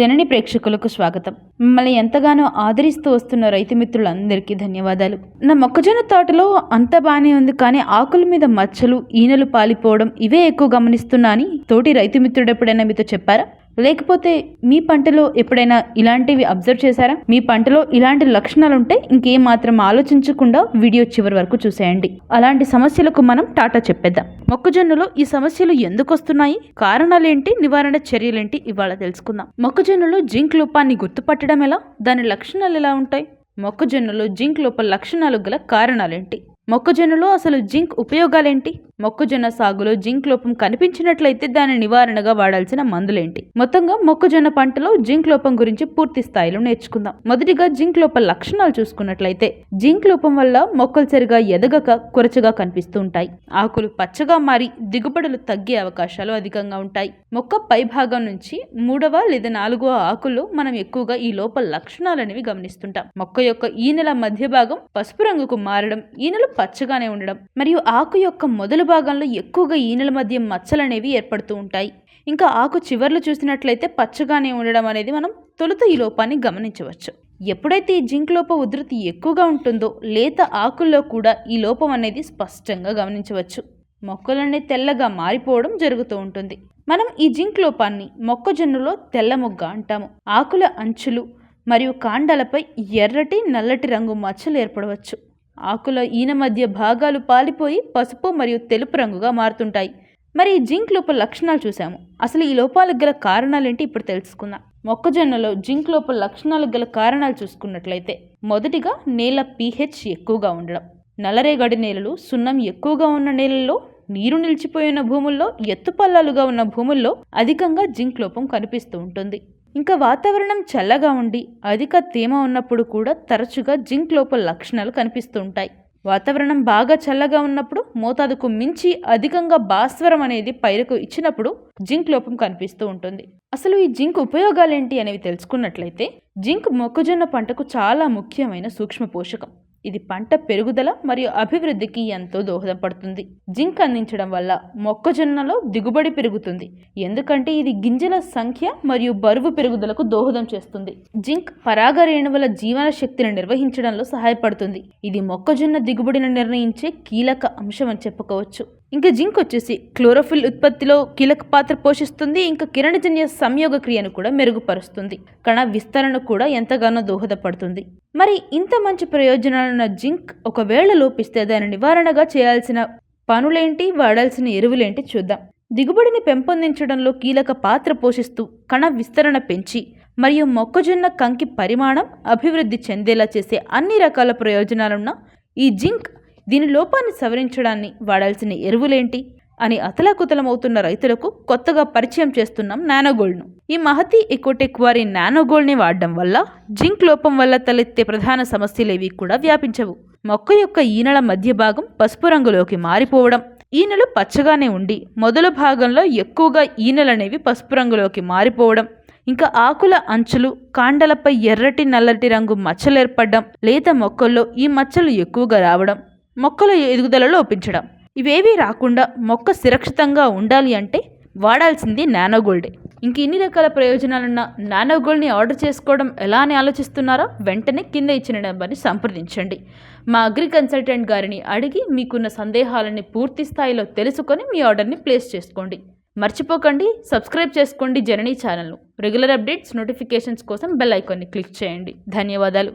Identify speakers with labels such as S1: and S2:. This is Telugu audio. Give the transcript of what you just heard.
S1: జనని ప్రేక్షకులకు స్వాగతం. మిమ్మల్ని ఎంతగానో ఆదరిస్తూ వస్తున్న రైతు మిత్రులందరికీ ధన్యవాదాలు. నా మొక్కజొన్న తోటలో అంత బాగానే ఉంది కానీ ఆకుల మీద మచ్చలు ఈనెలు పాలిపోవడం ఇవే ఎక్కువ గమనిస్తున్నా అని తోటి రైతు మిత్రుడు ఎప్పుడైనా మీతో చెప్పారా? లేకపోతే మీ పంటలో ఎప్పుడైనా ఇలాంటివి అబ్జర్వ్ చేశారా? మీ పంటలో ఇలాంటి లక్షణాలు ఉంటే ఇంకేం మాత్రం ఆలోచించకుండా వీడియో చివరి వరకు చూసేయండి. అలాంటి సమస్యలకు మనం టాటా చెప్పేద్దాం. మొక్కజొన్నలో ఈ సమస్యలు ఎందుకు వస్తున్నాయి కారణాలేంటి? నివారణ చర్యలేంటి? ఇవాళ తెలుసుకుందాం. మొక్కజొన్నలో జింక్ లోపాన్ని గుర్తుపట్టడం ఎలా? దాని లక్షణాలు ఎలా ఉంటాయి? మొక్కజొన్నలో జింక్ లోప లక్షణాలు గల కారణాలేంటి? మొక్కజొన్నలో అసలు జింక్ ఉపయోగాలేంటి? మొక్కజొన్న సాగులో జింక్ లోపం కనిపించినట్లయితే దాని నివారణగా వాడాల్సిన మందులేంటి? మొత్తంగా మొక్కజొన్న పంటలో జింక్ లోపం గురించి పూర్తి స్థాయిలో నేర్చుకుందాం. మొదటిగా జింక్ లోప లక్షణాలు చూసుకున్నట్లయితే జింక్ లోపం వల్ల మొక్కలు సరిగా ఎదగక కొరచగా కనిపిస్తూ ఉంటాయి. ఆకులు పచ్చగా మారి దిగుబడులు తగ్గే అవకాశాలు అధికంగా ఉంటాయి. మొక్క పై భాగం నుంచి మూడవ లేదా నాలుగవ ఆకుల్లో మనం ఎక్కువగా ఈ లోప లక్షణాలనేవి గమనిస్తుంటాం. మొక్క యొక్క ఈనెల మధ్య భాగం పసుపు రంగుకు మారడం ఈనెలు పచ్చగానే ఉండడం. మరియు ఆకు యొక్క మొదలు భాగంలో ఎక్కువగా ఈనెల మధ్య మచ్చలు అనేవి ఏర్పడుతూ ఉంటాయి. ఇంకా ఆకు చివర్లు చూసినట్లయితే పచ్చగానే ఉండడం అనేది మనం తొలుత ఈ లోపాన్ని గమనించవచ్చు. ఎప్పుడైతే ఈ జింక్ లోప ఉధృతి ఎక్కువగా ఉంటుందో లేత ఆకుల్లో కూడా ఈ లోపం అనేది స్పష్టంగా గమనించవచ్చు. మొక్కలన్నీ తెల్లగా మారిపోవడం జరుగుతూ ఉంటుంది. మనం ఈ జింక్ లోపాన్ని మొక్కజొన్నలో తెల్ల మొగ్గ అంటాము. ఆకుల అంచులు మరియు కాండాలపై ఎర్రటి నల్లటి రంగు మచ్చలు ఏర్పడవచ్చు. ఆకుల ఈన మధ్య భాగాలు పాలిపోయి పసుపు మరియు తెలుపు రంగుగా మారుతుంటాయి. మరి ఈ జింక్ లోపల లక్షణాలు చూసాము అసలు ఈ లోపాలకు గల కారణాలేంటి ఇప్పుడు తెలుసుకుందాం. మొక్కజొన్నలో జింక్ లోపల లక్షణాలకు గల కారణాలు చూసుకున్నట్లయితే మొదటిగా నేల పీహెచ్ ఎక్కువగా ఉండడం. నల్లరేగడి నేలలు సున్నం ఎక్కువగా ఉన్న నేలల్లో నీరు నిలిచిపోయిన భూముల్లో ఎత్తుపల్లాలుగా ఉన్న భూముల్లో అధికంగా జింక్ లోపం కనిపిస్తూ ఉంటుంది. ఇంకా వాతావరణం చల్లగా ఉండి అధిక తేమ ఉన్నప్పుడు కూడా తరచుగా జింక్ లోపల లక్షణాలు కనిపిస్తూ ఉంటాయి వాతావరణం బాగా చల్లగా ఉన్నప్పుడు మోతాదుకు మించి అధికంగా భాస్వరం అనేది పైరుకు ఇచ్చినప్పుడు జింక్ లోపం కనిపిస్తూ ఉంటుంది. అసలు ఈ జింక్ ఉపయోగాలేంటి అనేవి తెలుసుకున్నట్లయితే జింక్ మొక్కజొన్న పంటకు చాలా ముఖ్యమైన సూక్ష్మ పోషకం. ఇది పంట పెరుగుదల మరియు అభివృద్ధికి ఎంతో దోహదపడుతుంది. జింక్ అందించడం వల్ల మొక్కజొన్నలో దిగుబడి పెరుగుతుంది. ఎందుకంటే ఇది గింజల సంఖ్య మరియు బరువు పెరుగుదలకు దోహదం చేస్తుంది. జింక్ పరాగ రేణువుల జీవన శక్తిని నిర్వహించడంలో సహాయపడుతుంది. ఇది మొక్కజొన్న దిగుబడిని నిర్ణయించే కీలక అంశం అని చెప్పుకోవచ్చు. ఇంకా జింక్ వచ్చేసి క్లోరోఫిల్ ఉత్పత్తిలో కీలక పాత్ర పోషిస్తుంది. ఇంకా కిరణజన్య సంయోగ క్రియను కూడా మెరుగుపరుస్తుంది. కణ విస్తరణ కూడా ఎంతగానో దోహదపడుతుంది. మరి ఇంత మంచి ప్రయోజనాలున్న జింక్ ఒకవేళ లోపిస్తే దాని నివారణగా చేయాల్సిన పనులేంటి? వాడాల్సిన ఎరువులేంటి? చూద్దాం. దిగుబడిని పెంపొందించడంలో కీలక పాత్ర పోషిస్తూ కణ విస్తరణ పెంచి మరియు మొక్కజొన్న కంకి పరిమాణం అభివృద్ధి చెందేలా చేసే అన్ని రకాల ప్రయోజనాలున్న ఈ జింక్ దీని లోపాన్ని సవరించడాన్ని వాడాల్సిన ఎరువులేంటి? అని అతలాకుతలమవుతున్న రైతులకు కొత్తగా పరిచయం చేస్తున్నాం నానోగోల్డ్ను. ఈ మహతి ఎకోటెక్ వారి నానోగోల్డ్ని వాడడం వల్ల జింక్ లోపం వల్ల తలెత్తే ప్రధాన సమస్యలేవి కూడా వ్యాపించవు. మొక్క యొక్క ఈనెల మధ్య భాగం పసుపు రంగులోకి మారిపోవడం ఈనెలు పచ్చగానే ఉండి మొదలు భాగంలో ఎక్కువగా ఈనెలనేవి పసుపు రంగులోకి మారిపోవడం ఇంకా ఆకుల అంచులు కాండలపై ఎర్రటి నల్లటి రంగు మచ్చలు ఏర్పడడం లేత మొక్కల్లో ఈ మచ్చలు ఎక్కువగా రావడం మొక్కల ఎదుగుదలలో ఒప్పించడం. ఇవేవీ రాకుండా మొక్క సురక్షితంగా ఉండాలి అంటే వాడాల్సింది నానోగోల్డే. ఇంక ఇన్ని రకాల ప్రయోజనాలున్న నానోగోల్డ్ని ఆర్డర్ చేసుకోవడం ఎలా అని ఆలోచిస్తున్నారో వెంటనే కింద ఇచ్చిన నెంబర్ని సంప్రదించండి. మా అగ్రి కన్సల్టెంట్ గారిని అడిగి మీకున్న సందేహాలని పూర్తి స్థాయిలో తెలుసుకొని మీ ఆర్డర్ని ప్లేస్ చేసుకోండి. మర్చిపోకండి సబ్స్క్రైబ్ చేసుకోండి జననీ ఛానల్ను. రెగ్యులర్ అప్డేట్స్ నోటిఫికేషన్స్ కోసం బెల్ ఐకాన్ని క్లిక్ చేయండి. ధన్యవాదాలు.